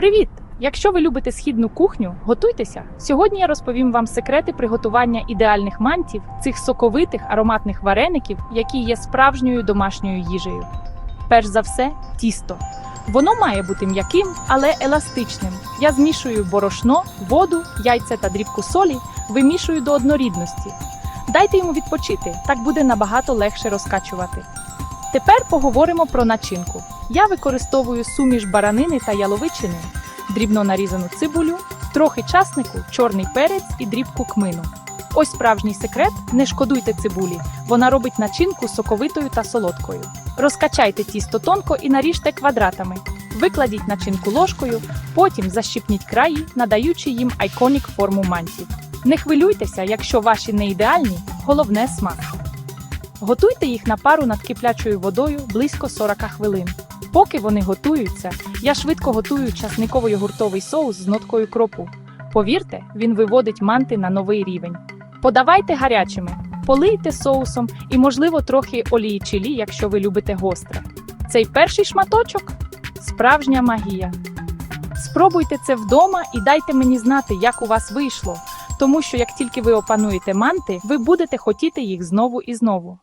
Привіт! Якщо ви любите східну кухню, готуйтеся. Сьогодні я розповім вам секрети приготування ідеальних мантів, цих соковитих ароматних вареників, які є справжньою домашньою їжею. Перш за все, тісто. Воно має бути м'яким, але еластичним. Я змішую борошно, воду, яйця та дрібку солі, вимішую до однорідності. Дайте йому відпочити, так буде набагато легше розкачувати. Тепер поговоримо про начинку. Я використовую суміш баранини та яловичини, дрібно нарізану цибулю, трохи часнику, чорний перець і дрібку кмину. Ось справжній секрет: не шкодуйте цибулі. Вона робить начинку соковитою та солодкою. Розкачайте тісто тонко і наріжте квадратами. Викладіть начинку ложкою, потім защіпніть краї, надаючи їм айконік форму мантів. Не хвилюйтеся, якщо ваші не ідеальні, головне смак. Готуйте їх на пару над киплячою водою близько 40 хвилин. Поки вони готуються, я швидко готую часниково-йогуртовий соус з ноткою кропу. Повірте, він виводить манти на новий рівень. Подавайте гарячими, полийте соусом і, можливо, трохи олії чилі, якщо ви любите гостре. Цей перший шматочок справжня магія. Спробуйте це вдома і дайте мені знати, як у вас вийшло, тому що як тільки ви опануєте манти, ви будете хотіти їх знову і знову.